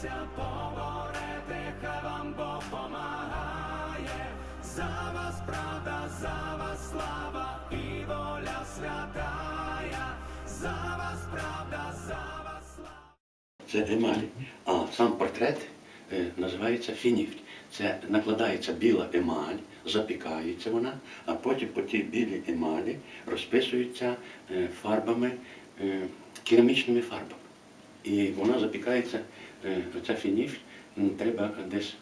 Борітеся, поборете, хай вам Бог помагає. За вас правда, за вас слава і воля святая. За вас правда, за вас слава. Це емаль. А сам портрет е, називається фініфть. Це накладається біла емаль, запікається вона, а потім по тій білій емалі розписується е, фарбами, е, керамічними фарбами. І вона запікається, е, ця фініфть треба десь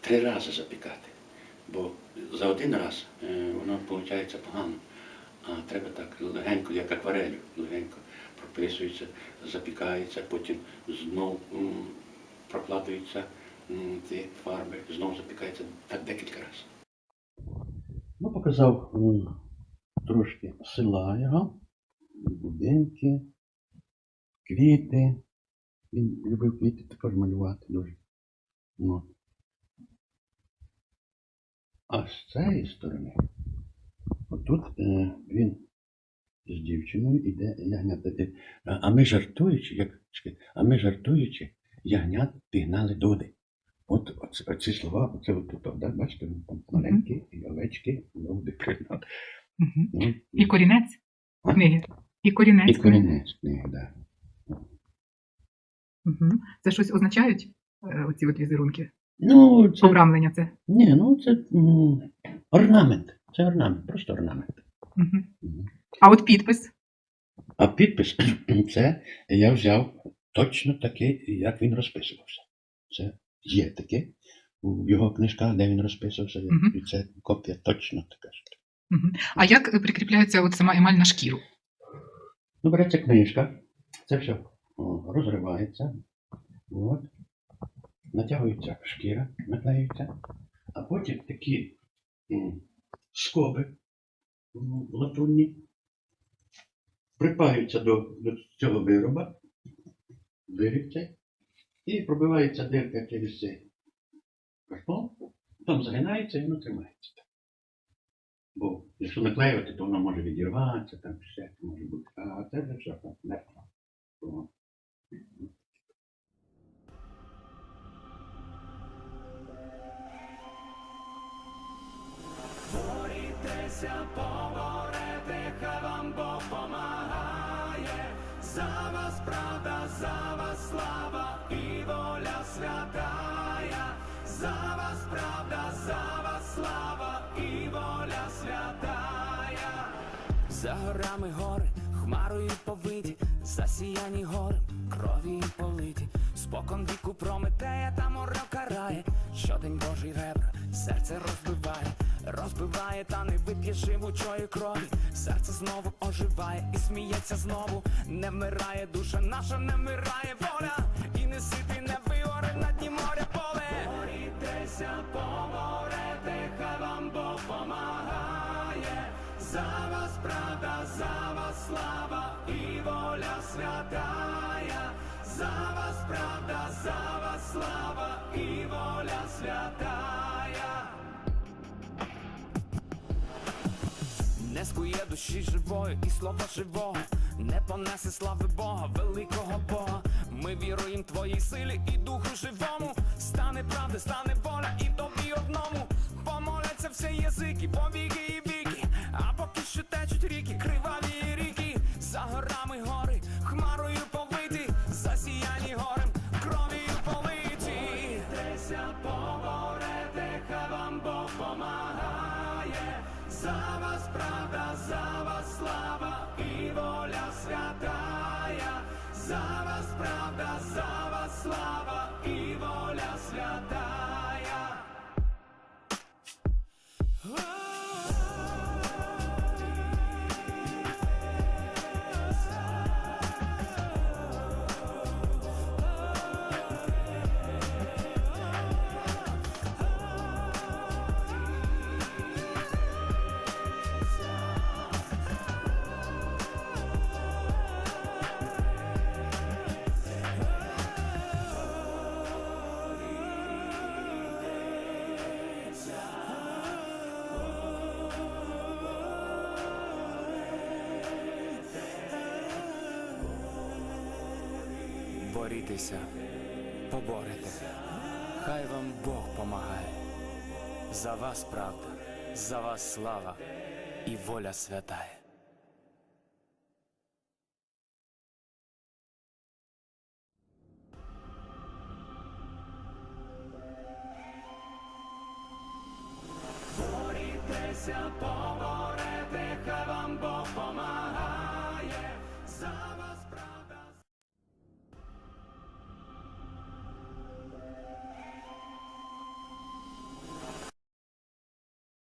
три рази запікати. Бо за один раз е, воно виходить погано. А треба так легенько, як акварелью, легенько прописується, запікається, потім знов м, прокладуються ці фарби, знов запікається так декілька разів. Ну, показав трошки села його, будинки, квіти. Він любив квіти також малювати дуже. Ну. А з цієї сторони, отут е, він з дівчиною іде ягнята. Е, А ми жартуючи, як а ми жартуючи, ягнят пігнали доди. От оці, оці слова, оце от тут, да? бачите, там маленькі і овечки, люди пригнали. Мгм. Ну, І корінець книги. І корінець. і корінець книги, да. Мгм. Це щось означають, е, оці от візерунки? Ну, це, Обрамлення це. ні, ну це орнамент. Це орнамент, просто орнамент. Мгм. А от підпис. А підпис це я взяв точно таке, як він розписувався. Це є таке у його книжках, де він розписувався, і це копія точно така. ж. Мгм. А як прикріпляється от сама емаль на шкіру? Ну, береться книжка, це все розривається, от, натягується шкіра, наклеюється, а потім такі скоби латунні. Припаються до, до цього вироба, виріб і пробивається дирка через цей картон, там загинається і воно тримається. Бо якщо наклеювати, то воно може відірватися, там все може бути. А це вже все так О. Поборете, хай вам Бог помагає. За вас правда, за вас слава і воля святая. За вас правда, за вас слава і воля святая. За горами гори, хмарою повиті, засіяні гори, крові политі, спокон віку прометея та море карає, щодень Божий ребра, серце розбиває, розбиває та не вип'є живучої крові, серце знову оживає і сміється знову, не вмирає душа наша, не вмирає воля, і не сити, не вигоре За вас правда, за вас слава і воля святая. За вас правда, за вас слава і воля святая. Не скує душі живої і слова живого, не понесе слави Бога, великого Бога. Ми віруємо твоїй силі і духу живому. Стане правда, стане воля і тобі одному. Помоляться всі язики, повіки і віки. trick. Борітеся, поборете. Хай вам Бог помагає. За вас правда, за вас слава і воля святая. Борітеся,